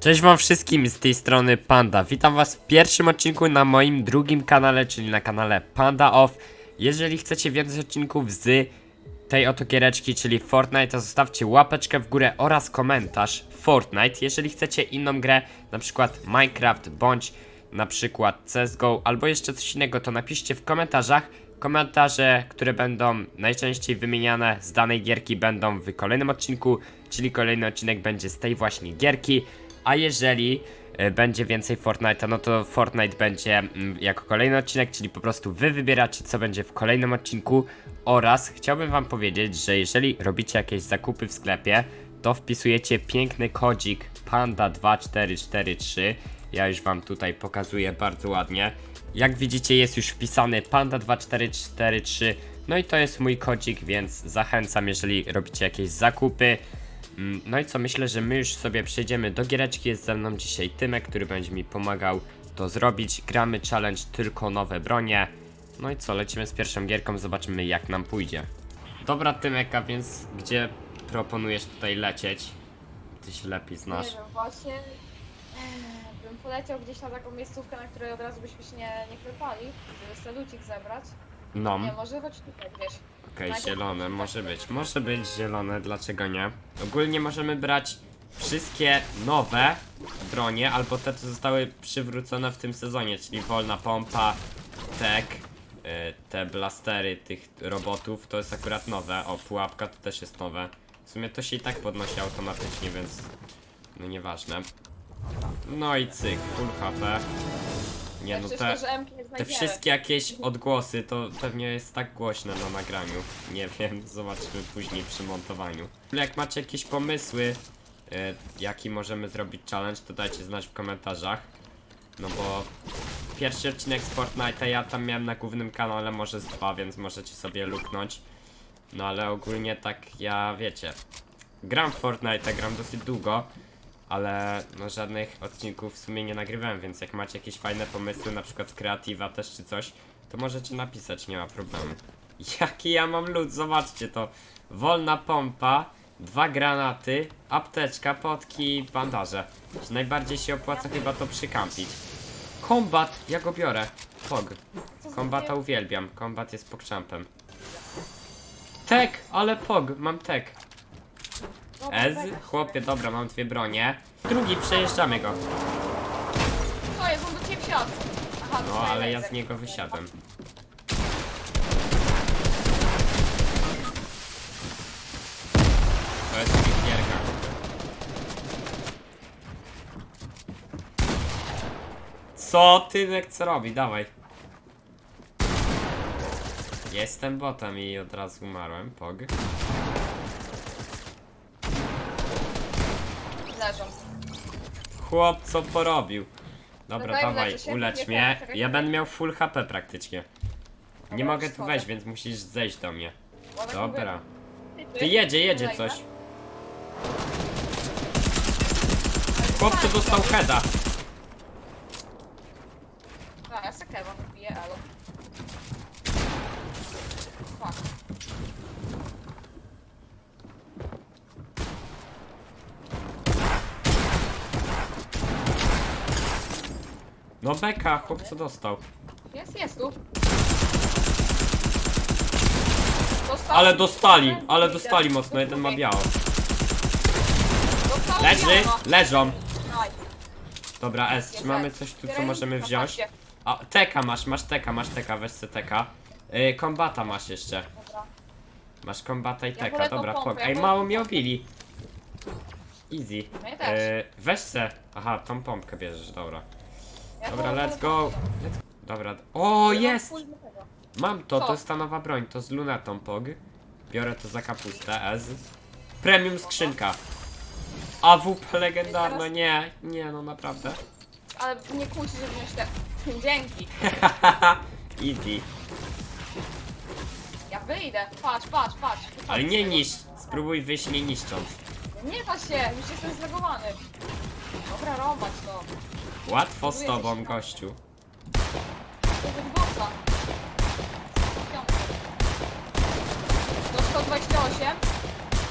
Cześć wam wszystkim z tej strony Panda. Witam was w pierwszym odcinku na moim drugim kanale, czyli na kanale Panda Off. Jeżeli chcecie więcej odcinków z tej oto giereczki, czyli Fortnite, to zostawcie łapeczkę w górę oraz komentarz Fortnite. Jeżeli chcecie inną grę, na przykład Minecraft bądź na przykład CSGO albo jeszcze coś innego, to napiszcie w komentarzach. Komentarze, które będą najczęściej wymieniane z danej gierki będą w kolejnym odcinku, czyli kolejny odcinek będzie z tej właśnie gierki. A jeżeli e, będzie więcej Fortnite'a, no to Fortnite będzie mm, jako kolejny odcinek, czyli po prostu wy wybieracie co będzie w kolejnym odcinku oraz chciałbym wam powiedzieć, że jeżeli robicie jakieś zakupy w sklepie, to wpisujecie piękny kodzik Panda2443. Ja już wam tutaj pokazuję bardzo ładnie. Jak widzicie jest już wpisany Panda2443. No i to jest mój kodzik, więc zachęcam, jeżeli robicie jakieś zakupy. Mm, No i co, myślę, że my już sobie przejdziemy do giereczki. Jest ze mną dzisiaj Tymek, który będzie mi pomagał to zrobić. Gramy challenge tylko nowe bronie. No i co, lecimy z pierwszą gierką, zobaczymy jak nam pójdzie. Dobra Tymek, a więc gdzie proponujesz tutaj lecieć? Ty się lepiej znasz. Nie wiem, właśnie bym poleciał gdzieś na taką miejscówkę, na której od razu byśmy się nie, nie klepali, żeby salucik zebrać. No, Nie, może chodź tutaj gdzieś. okej, zielone, może być. Może być zielone, dlaczego nie? Ogólnie możemy brać wszystkie nowe bronie, albo te, co zostały przywrócone w tym sezonie, czyli wolna pompa, tek, y, te blastery tych robotów, to jest akurat nowe. O, pułapka to też jest nowe. W sumie to się i tak podnosi automatycznie, więc no nieważne. No i cyk, full HP. Nie no te... Te wszystkie jakieś odgłosy to pewnie jest tak głośne na nagraniu. Nie wiem, zobaczymy później przy montowaniu. Jak macie jakieś pomysły, y, jaki możemy zrobić challenge, to dajcie znać w komentarzach. No bo pierwszy odcinek z Fortnite'a ja tam miałem na głównym kanale może z dwa, więc możecie sobie luknąć. No ale ogólnie tak ja wiecie. Gram w Fortnite'a, gram dosyć długo. Ale no żadnych odcinków w sumie nie nagrywałem, więc jak macie jakieś fajne pomysły, na przykład kreatywa też czy coś, to możecie napisać, nie ma problemu. Jaki ja mam lód, zobaczcie to. Wolna pompa, dwa granaty, apteczka, potki, bandaże. Najbardziej się opłaca chyba to przykampić. Kombat, ja go biorę. Pog. Kombata uwielbiam, kombat jest pokczampem. Tek, ale pog, mam tek. Ez, chłopie, dobra, mam dwie bronie. Drugi, przejeżdżamy go. Co jest, on do ciebie wsiadł. Aha, No, ale ja laser. z niego wysiadłem. To jest pikierka. Co Tynek co robi? Dawaj. Jestem botem i od razu umarłem. Pog. Leżą. Chłop co porobił. Dobra, Dodaj, dawaj, leczę się, ulecz nie mnie. tak, tak, Ja tak. będę miał full HP praktycznie. Nie Dobra, mogę tu wejść, więc musisz zejść do mnie. Dobra. mówię. Ty jedzie, jedzie Kolejne. coś. Chłopcu dostał heada. A, ja sekewa wypiję, elo. Fuck. No beka, chłopcu dostał. Jest, jest tu. Dostał. Ale dostali, ale dostali mocno, jeden ma biało. Dostał Leży, leżą. Dobra, S, czy mamy coś tu, co możemy wziąć? A, teka masz, masz teka, masz teka, weź se teka. Yy, kombata masz jeszcze. Dobra. Masz kombata i teka, tą dobra, pompę, pok. ja Ej, wolę mało tą pompę. obili. Easy. Mnie też. Yy, weź se. Aha, tą pompkę bierzesz, dobra. Dobra, let's go. Let's... Dobra. O, jest! Mam to, to jest ta nowa broń, to z lunetą pog. Biorę to za kapustę, Ez. Premium skrzynka. AWP legendarna, nie, nie no naprawdę. Ale nie kusi, żeby wziąć te... Dzięki. Easy. Ja wyjdę. Patrz, patrz, patrz. Ale nie niszcz, spróbuj wyjść nie niszcząc. Nie da się, już jestem zlegowany. Dobra, rąbać to. Łatwo z tobą, gościu. To jest bossa. Do 128.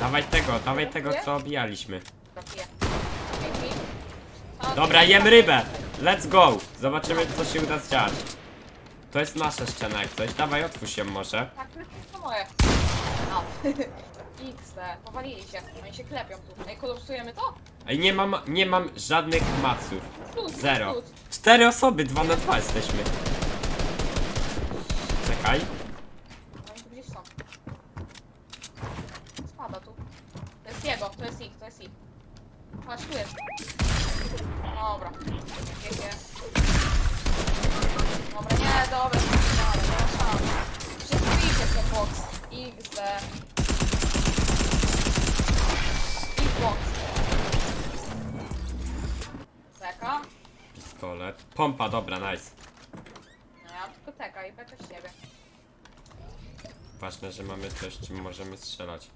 Dawaj tego, dawaj tego co obijaliśmy. Trafię. Dzięki. A, Dobra, jem rybę. Let's go. Zobaczymy, co się uda zdziałać. To jest nasza ściana jak coś. Dawaj, otwórz ją może. Tak, to jest to moje. No. XD, powalili się. Oni się klepią tu. Ej, kolapsujemy to? Ej, nie mam, nie mam żadnych maców. Plus, Zero. plus. Cztery osoby, dwa na dwa jesteśmy. Czekaj. Oni tu gdzieś są. Spada tu. To jest jego, to jest ich, to jest ich. Patrz, tu jest. Dobra. GG. Dobra, nie, dobra, dobra, nie ma szans. Wszyscy widzicie ten box. XD. Pistolet. Pompa, dobra, nice. No ja tylko teka i z siebie. Ważne, że mamy coś, czym możemy strzelać.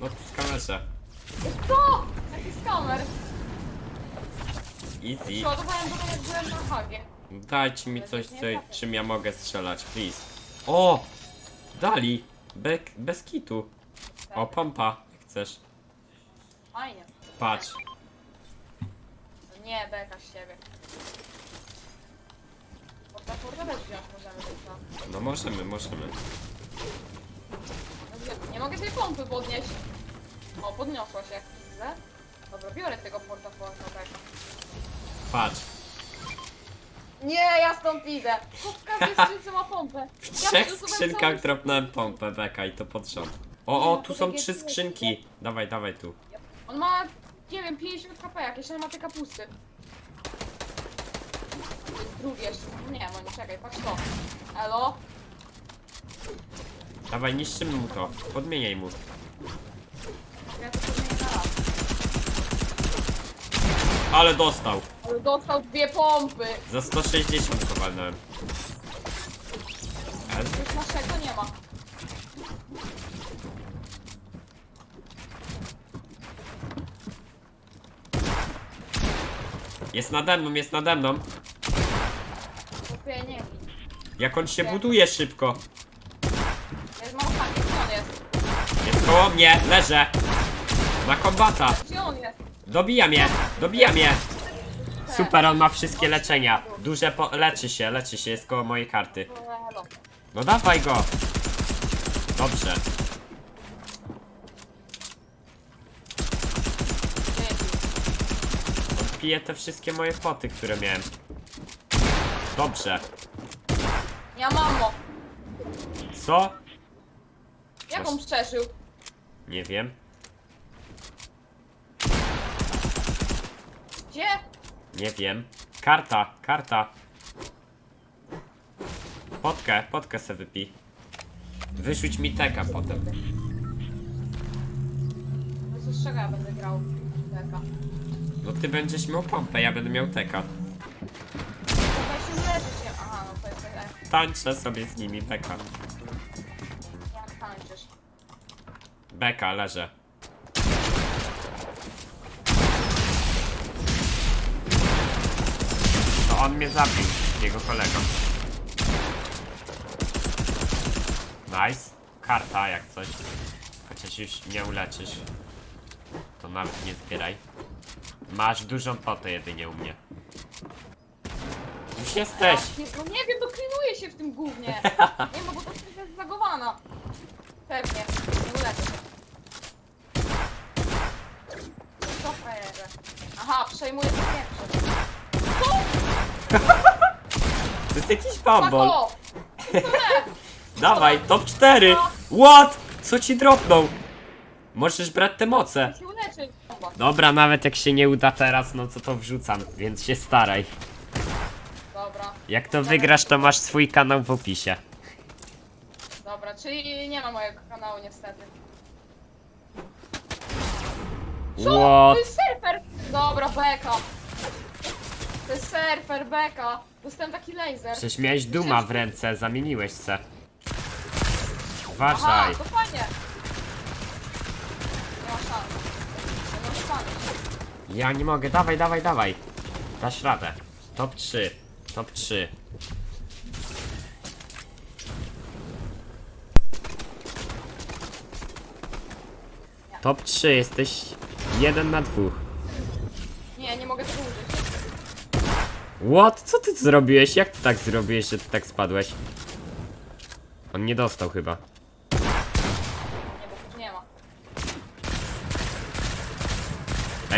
No to z kamerze. Co? Jaki skamer? Easy. Przeładowałem do jak byłem na hagie. Dajcie mi coś, co, czym ja mogę strzelać, please. O! Dali! Be bez kitu. O, pompa, jak chcesz. Fajnie. Patrz. No Nie, beka z siebie. Można portować wziąć możemy tylko. No możemy, możemy. No Nie mogę tej pompy podnieść. O, podniosła się. Widzę. Dobra, biorę tego portafolio beka. Patrz. Nie, ja stąd idę. Bo w skrzynce ma pompę. W trzech przesuwam skrzynkach cały- dropnąłem pompę, beka i to pod rząd. O, o, tu są trzy skrzynki. Dawaj, dawaj tu. On ma, nie wiem, 50 HP jakieś, ale ma te kapusty. To drugie jeszcze. No Nie, no nie, czekaj, patrz to. Elo? Dawaj, niszczymy mu to. Podmieniaj mu. Ja to na raz. Ale dostał. Ale dostał dwie pompy. Za 160 go walnąłem. Ale Już naszego nie ma. Jest nade mną, jest nade mną. Kupię nie wiem. Jak on się buduje szybko. Jest gdzie on jest? Jest koło mnie, leżę. Na kombata. Gdzie on jest? Dobija mnie, dobija mnie. Super, on ma wszystkie leczenia. Duże po... leczy się, leczy się, jest koło mojej karty. Elo. No dawaj go. Dobrze. Dzięki. On pije te wszystkie moje poty, które miałem. Dobrze. Ja mamo. Co? Jak on przeżył? Nie wiem. Gdzie? Nie wiem. Karta, karta. Potkę, potkę se wypij. Wyrzuć mi teka potem. No z czego ja będę grał? Beka. No ty będziesz miał pompę, ja będę miał teka. Się. Aha, no. Tańczę sobie z nimi, beka. Jak tańczysz? Beka, leżę. To on mnie zabił, jego kolegą. Nice. Karta jak coś. Chociaż już nie uleczysz. To nawet nie zbieraj. Masz dużą potę jedynie u mnie. Już jesteś. Ja, no nie wiem, doklinuje się w tym gównie. Nie no, bo to jest zagowana. Pewnie. Nie ulecę. Co frajerze? Aha, przejmuję to pierwsze. To jest jakiś bambol. nie? Dawaj, top 4! What? Co ci dropnął? Możesz brać te moce. się. Dobra, nawet jak się nie uda teraz, no to to wrzucam, więc się staraj. Dobra, Jak to wygrasz, to masz swój kanał w opisie. dobra, czyli nie ma mojego kanału niestety. Co? What? To jest surfer! Dobra, beka. To jest surfer, beka. Dostałem taki laser. Przecież miałeś duma w ręce, zamieniłeś se. Aha, Uważaj. to fajnie. Ja nie mogę, dawaj, dawaj, dawaj. Dasz radę. Top 3. Top 3. Top 3, jesteś jeden na dwóch. Nie, nie mogę tego użyć. What? Co ty zrobiłeś? Jak ty tak zrobiłeś, że ty tak spadłeś? On nie dostał chyba.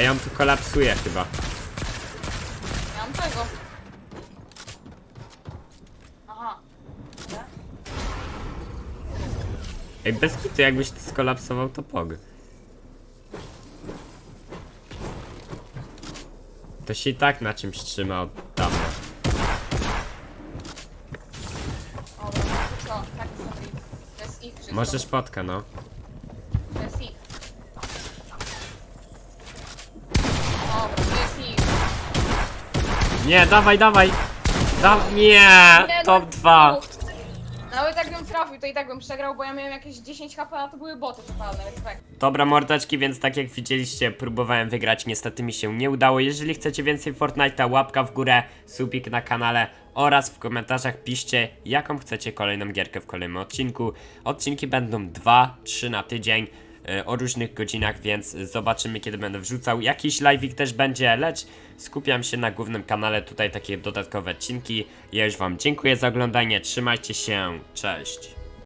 Ej, on tu kolapsuje chyba. Nie mam tego. Aha. Nie? Ej, bez kitu, jakbyś ty skolapsował, to pog. To się i tak na czymś trzyma od dawna. Dobra, to co? Tak sobie. To jest ich wszystko. Możesz potka, no. To jest ich. Dobra, to jest ich. Nie, dawaj, dawaj! Da nie! Nie, Top no, 2! Nawet jakbym trafił, to i tak bym przegrał, bo ja miałem jakieś 10 HP, a to były boty totalne, więc tak. Dobra mordeczki, więc tak jak widzieliście, próbowałem wygrać, niestety mi się nie udało. Jeżeli chcecie więcej Fortnite'a, łapka w górę, subik na kanale oraz w komentarzach piszcie, jaką chcecie kolejną gierkę w kolejnym odcinku. Odcinki będą 2-3 na tydzień o różnych godzinach, więc zobaczymy kiedy będę wrzucał. Jakiś live'ik też będzie, lecz skupiam się na głównym kanale, tutaj takie dodatkowe odcinki. Ja już wam dziękuję za oglądanie, trzymajcie się, cześć!